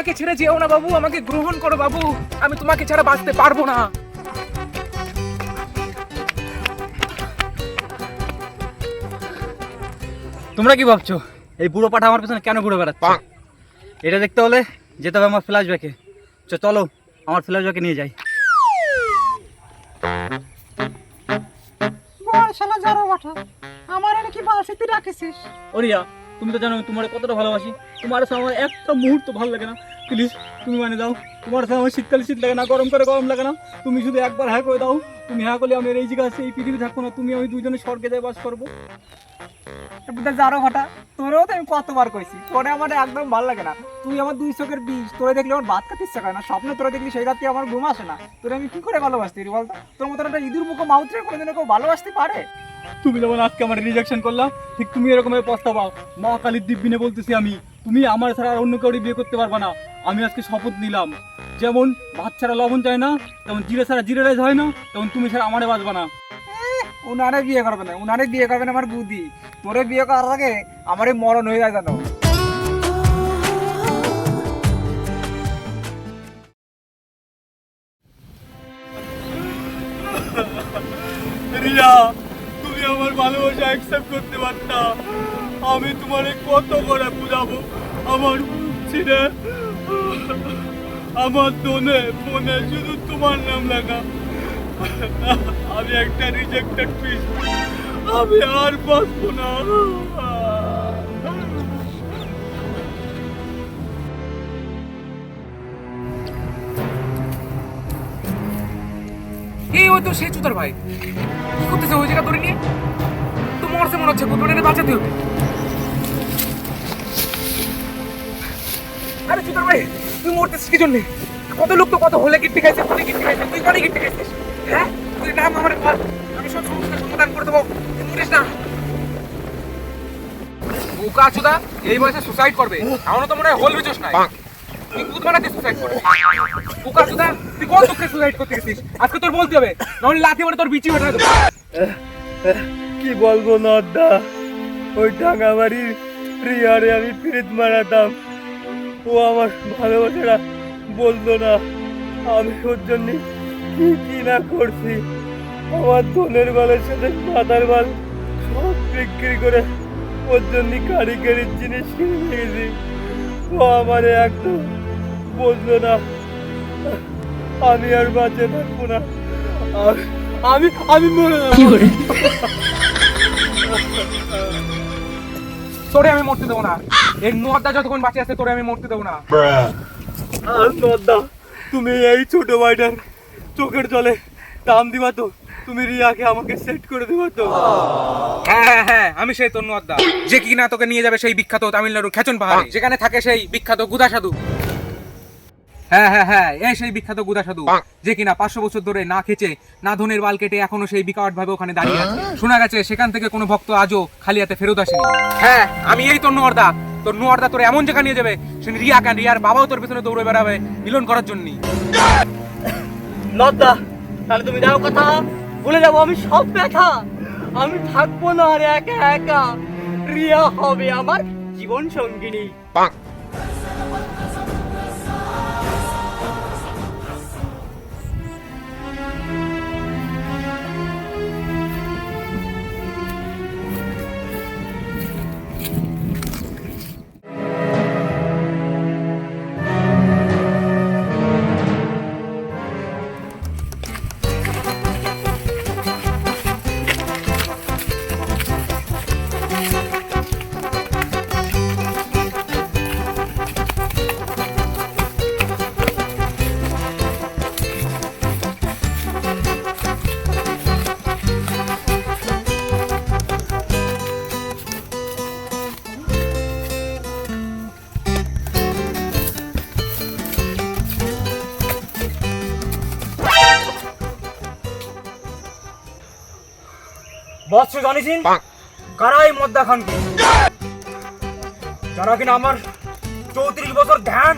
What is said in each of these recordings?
আমাকে ছেড়ে যেও না বাবু আমাকে গ্রহণ করো বাবু। আমি তোমাকে ছাড়া বাঁচতে পারব না। তোমরা কি ভাবছ? এই বুড়ো পাঠা আমার পেছনে কেন ঘুরে বেড়াচ্ছে? এটা দেখতে হলে যেতে হবে আমার ফ্ল্যাশ ব্যাকে চলো আমার ফ্ল্যাশ ব্যাকে নিয়ে যাই। শালা আমার কি বাসিতে রাখিস ওরিয়া তুমি তো জানো আমি তোমার কতটা ভালোবাসি। তোমার সাথে আমার একটা মুহূর্ত ভালো লাগে না। প্লিজ তুমি মানে দাও তোমার সাথে আমার শীতকালে শীত লাগে না, গরম করে গরম লাগে না। তুমি শুধু একবার হ্যাঁ করে দাও। তুমি হ্যাঁ করলে আমি এই জায়গা আছে, এই পৃথিবী থাকব না। তুমি আমি দুজনে স্বর্গে যাই, বাস করব। যারো ভাটা তোরেও তো আমি কতবার কইছি। তোরে আমার একদম ভালো লাগে না। তুই আমার দুই চোখের বিষ, তোরে দেখলে আমার ভাত খাতে ইচ্ছা করে না। স্বপ্নে তোরে দেখলি সেই রাতে আমার ঘুম আসে না। তোরে আমি কি করে ভালোবাসতে বলতো? তোর মতো একটা ইঁদুর মুখো মাউথরে কোনোদিন কেউ ভালোবাসতে পারে? তুমি যেমন আজকে আমার রিজেকশন করলাম ঠিক তুমি এরকম প্রস্তাব পাও। মা কালীর দিব্যিনে বলতেছি আমি, তুমি আমার ছাড়া আর অন্য কেউ বিয়ে করতে পারবে না। আমি আজকে শপথ নিলাম। যেমন ভাত ছাড়া লবণ চায় না, তেমন জিরে ছাড়া জিরে রাইস হয় না, তেমন তুমি ছাড়া আমারে বাঁচবা না। উনারে বিয়ে করবে না, উনারে বিয়ে করবে না আমার বুদ্ধি তোরে বিয়ে করার আগে আমারে মরণ হয়ে যায় জানো। অ্যাকসেপ্ট করতে পারতা। আমি তোমারে কত করে বুঝাবো? আমার ছিঁড়ে আমার দোনে ফোনে শুধু তোমার নাম লেখা। আমি একটা রিজেক্টেড পিস আমি আর বাঁচবো না। এই ওই তো চুতার ভাই। কি করতেছে ওই জায়গা ধরে নিয়ে? তো মরছে, মনে হচ্ছে তোরে বাঁচাতে হবে। আরে চুতার ভাই, তুই মরতেছিস কি জন্যে? কত লোক তো কত হলে গিট্টি খাইছে কোনে গিট্টি খাইছে, তুই কোনে গিট্টি খাইছিস? হ্যাঁ? তুই নাম আমার আমি সব সমস্যার সমাধান করে দেবো। তুই মরিস না। বোকা চুদা এই বয়সে সুসাইড করবে। এমনও তো মনে হয় হোল বিচোস নাই। তুই কুদ বানাতে সুসাইড করবে। বোকা চুদা তুই কোন দুঃখে সুসাইড করতে গেছিস আজকে তোর বলতে হবে নাহলে লাথি মারে তোর বিচি ওঠা দেবো। কি বলব নদ্দা ওই টাঙ্গাবাড়ির প্রিয়ারে আমি ফিরিত মারাতাম ও আমার ভালোবাসাটা বলতো না। আমি ওর জন্য কি কি না করছি। আমার ধনের বালের সাথে মাথার বাল সব বিক্রি করে ওর জন্য কারিগরির জিনিস কিনে নিয়েছি। ও আমারে একদম বলতো না। আমি আর বাঁচে থাকব না। আমি- আমি আমি মরে তোরে আমি মরতে দেবো না। এই যতক্ষণ বাঁচে আছে তোরে আমি মরতে দেবো না। তুমি এই ছোট ভাইটার চোখের জলে দাম দিবা তো। তুমি রিয়াকে আমাকে সেট করে দিবা তো। হ্যাঁ হ্যাঁ হ্যাঁ আমি সেই তোর নোয়াদা যে কিনা তোকে নিয়ে যাবে সেই বিখ্যাত তামিলনাড়ু খেচন পাহাড়ে। যেখানে থাকে সেই বিখ্যাত গুদা সাধু হ্যাঁ হ্যাঁ হ্যাঁ এই সেই বিখ্যাত গুদা সাধু যে কিনা পাঁচশো বছর ধরে না খেচে না ধনের বাল কেটে এখনও সেই বিকট ভাবে ওখানে দাঁড়িয়ে আছে। শোনা গেছে সেখান থেকে কোনো ভক্ত আজও খালি হাতে ফেরত আসেনি। হ্যাঁ আমি এই তোর নোয়ারদা। তোর নোয়ারদা তোর এমন জায়গা নিয়ে যাবে সে রিয়া কেন? রিয়ার বাবাও তোর পেছনে দৌড়ে বেড়াবে মিলন করার জন্যই। নদ্দা তাহলে তুমি যাও কথা। বলে যাব আমি সব ব্যথা। আমি থাকব না আর একা একা। রিয়া হবে আমার জীবন সঙ্গিনী। বৎস জানিসিন? কারা এই মদ্দা খানকে যারা কিনা আমার চৌত্রিশ বছর ধ্যান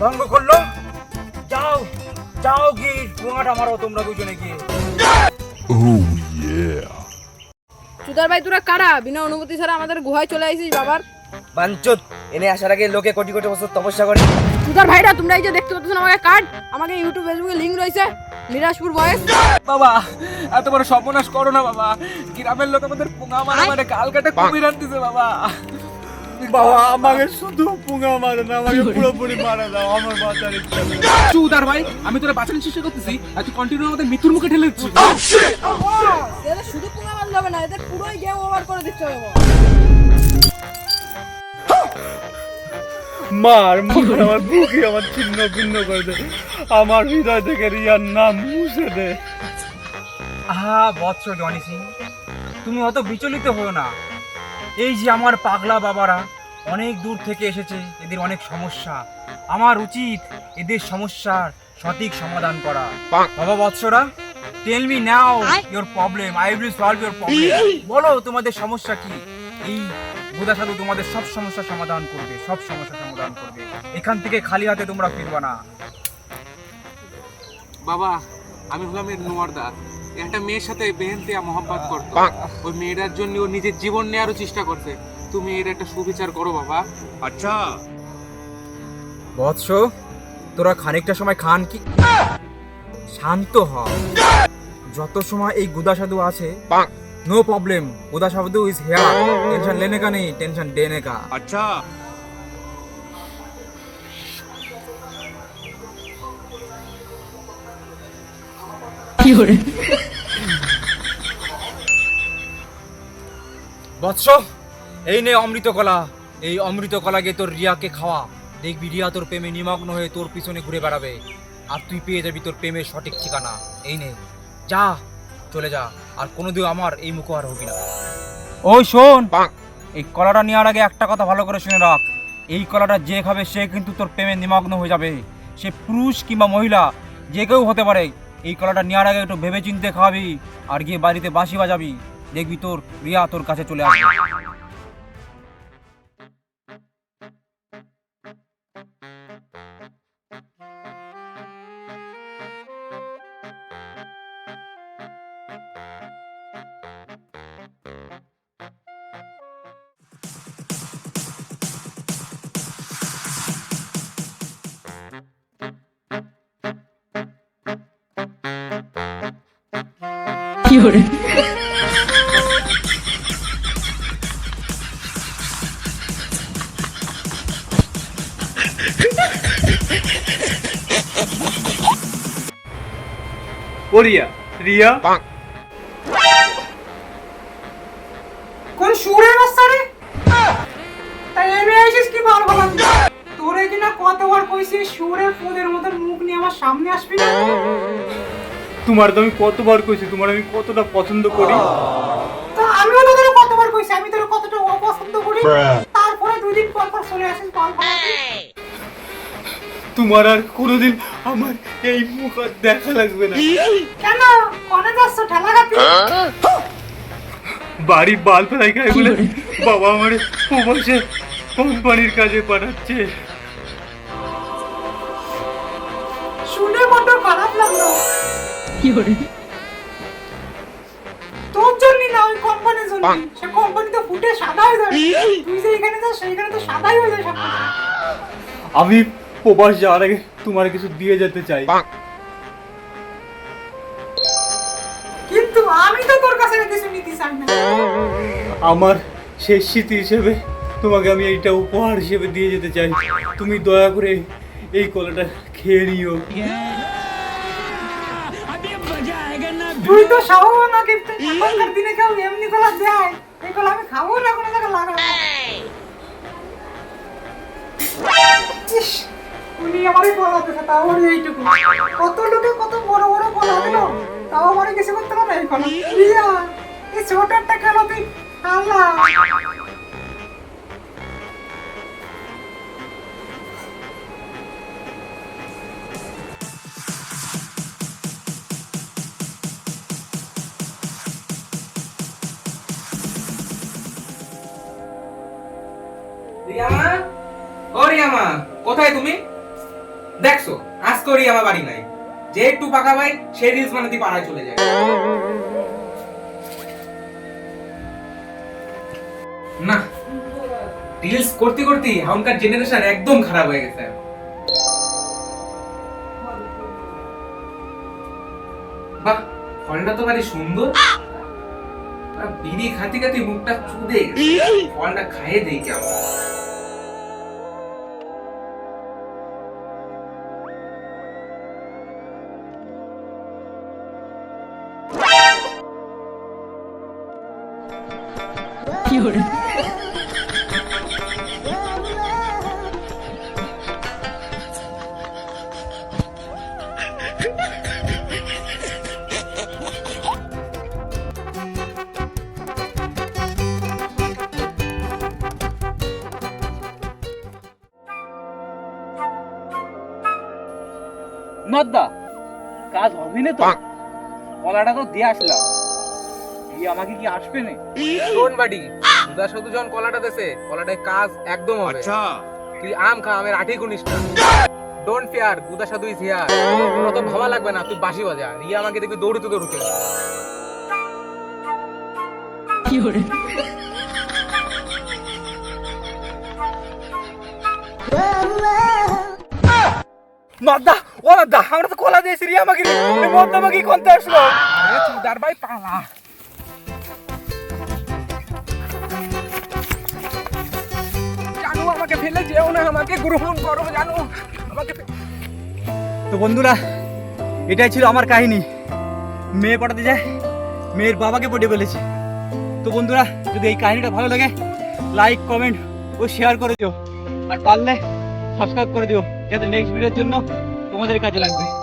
ভঙ্গ করল যাও যাও গিয়ে ঠোঙাটা মারো তোমরা দুজনে গিয়ে। চুদার ভাই তোরা কারা? বিনা অনুমতি ছাড়া আমাদের গুহায় চলে আইছিস বাবার। বাঞ্চত এনে আসার আগে লোকে কোটি কোটি বছর তপস্যা করে। তুদার ভাইরা তোমরা এই যে দেখতে পাচ্ছ আমাকে কার্ড আমাকে ইউটিউব ফেসবুকে লিঙ্ক রয়েছে। নিরাজপুর বয়েস বাবা এত বড় সর্বনাশ করো না বাবা। গ্রামের লোক আমাদের পোঙা মারা মানে কাল কাটে কুমির আনতেছে বাবা। বাবা আমাকে শুধু পুঙ্গা মারে না আমাকে পুরোপুরি মারা দাও আমার ইচ্ছা চুদার ভাই আমি তোরা বাঁচানোর চেষ্টা করতেছি আর তুই কন্টিনিউ আমাদের মৃত্যুর মুখে ঠেলে দিচ্ছিস। এদের শুধু পুঙ্গা মারলে হবে না এদের পুরোই গেম ওভার করে দিতে হবে মার মার আমার বুকে আমার ছিন্ন ভিন্ন করে দে। আমার হৃদয় থেকে রিয়ার নাম মুছে দে। আহা বৎস জনি সিং তুমি অত বিচলিত হও না। এই যে আমার পাগলা বাবারা অনেক দূর থেকে এসেছে এদের অনেক সমস্যা। আমার উচিত এদের সমস্যার সঠিক সমাধান করা। বাবা বৎসরা tell me now your problem I will solve your problem বলো তোমাদের সমস্যা কি? এই বুদা সাধু তোমাদের সব সমস্যার সমাধান করবে সব সমস্যার সমাধান করবে। এখান থেকে খালি হাতে তোমরা ফিরবা না। বাবা আমি হলাম এর নোয়ারদা। একটা মেয়ের সাথে বেহেনতিয়া মহব্বত করতো। ওই মেয়েটার জন্য ও নিজের জীবন নেওয়ারও চেষ্টা করছে। তুমি এর একটা সুবিচার করো বাবা। আচ্ছা। বৎস তোরা খানিকটা সময় খান কি? শান্ত হ। যত সময় এই গুদা সাধু আছে নো প্রবলেম গুদা সাধু ইজ হেয়ার টেনশন লেনে কা নেই টেনশন দেনে কা আচ্ছা বৎস এই নে অমৃত কলা এই অমৃত কলাকে তোর রিয়াকে খাওয়া দেখবি রিয়া তোর প্রেমে নিমগ্ন হয়ে তোর পিছনে ঘুরে বেড়াবে আর তুই পেয়ে যাবি তোর প্রেমের সঠিক ঠিকানা. এই নে যা চলে যা আর কোনোদিন আমার এই মুখ আর হবি না। ওই শোন এই কলাটা নেওয়ার আগে একটা কথা ভালো করে শুনে রাখ। এই কলাটা যে খাবে সে কিন্তু তোর প্রেমে নিমগ্ন হয়ে যাবে। সে পুরুষ কিংবা মহিলা যে কেউ হতে পারে। এই কলাটা নেওয়ার আগে একটু ভেবে চিনতে খাওয়াবি আর গিয়ে বাড়িতে বাসি বাজাবি। দেখবি তোর রিয়া তোর কাছে চলে আসবে। ও রিয়া? রিয়া কোন সুরের বাচ্চা রে? তাই এমনি আইসিস কি ভালো ভালো তোরে কিনা কতবার কইছি সুরের ফুদের মতন মুখ নিয়ে আমার সামনে আসবি না? তোমার তো আমি কতবার কইছি তোমার আমি কতটা পছন্দ করি। তো আমিও তো তোরে কতবার কইছি আমি তোরে কতটা অপছন্দ করি। তারপরে দুই দিন পর পর চলে আসিস কল তোমার আর কোনোদিন আমার এই মুখ আর দেখা লাগবে না। কেন? কনে যাচ্ছ? ঠেলা গাতি বাড়ি বাল ফেলাই খাই বলে বাবা আমার প্রবাসে কোম্পানির কাজে পাঠাচ্ছে। শুনে বড্ড খারাপ লাগল। তোর জন্য না ওই কোম্পানির জন্য সে কোম্পানি তো ফুটে সাদা হয়ে যাবে। তুই যে এখানে যাস সেইখানে তো সাদাই হয়ে যায় সব আমি প্রবাস যাওয়ার আগে তোমার কিছু দিয়ে যেতে চাই। কিন্তু আমি তো তোর কাছে কিছু নিতে চাই না। আমার শেষ স্মৃতি হিসেবে তোমাকে আমি এইটা উপহার হিসেবে দিয়ে যেতে চাই। তুমি দয়া করে এই কলাটা খেয়ে নিও। তুই তো সাহস না কিন্তু। এখনকার দিনে কেউ এমনি কলা দেয়। এই কলা আমি খাব না কোনো জায়গায় লাগাবো। ইস, উনি আমারই কলা দিছে তাও ওর এইটুকু। কত লোকে কত বড় বড় কলা দিল তাও আমার কিছু করতে পারে? না এই কলা। এই ছোট একটা খেলা তুই। আল্লাহ। কোথায় তুমি? দেখছ আজকে রিয়ামা বাড়ি নাই। যে একটু পাকা ভাই সে রিলস বানাতে পাড়ায় চলে যায় না রিলস করতে করতে এখনকার জেনারেশন একদম খারাপ হয়ে গেছে। বাহ, ফলটা তো ভারী সুন্দর। বিড়ি খাতি খাতি মুখটা চুদে ফলটা খাইয়ে দেই কেমন? না তো। কলাটা তো দিয়ে আসলাম। দিয়ে আমাকে কি আসবে না? শোন বাড়ি দুদা শুধু যখন কলাটা দেছে কলাটায় কাজ একদম হবে। তুই আম খা আমের আঠি গুনিস না। ডোন্ট ফেয়ার গুদা সাধু ইজ হিয়ার কোনো তো ভাবা লাগবে না তুই বাঁশি বাজা। রিয়া আমাকে দেখবি দৌড়িতে দৌড়িতে নদ্দা ও নদ্দা আমরা তো কলা দিয়েছি রিয়া আমাকে মদ্দা কোনতে আসলো? চুদার ভাই পালা। জানো আমাকে ফেলে যেও না আমাকে গ্রহণ করো জানো। আমাকে তো বন্ধুরা এটাই ছিল আমার কাহিনী। মেয়ে পটাতে যায় মেয়ের বাবাকে পটিয়ে বলেছি। তো বন্ধুরা যদি এই কাহিনীটা ভালো লাগে লাইক কমেন্ট ও শেয়ার করে দিও। আর পারলে সাবস্ক্রাইব করে দিও। যাতে নেক্সট ভিডিওর জন্য তোমাদের কাজে লাগবে।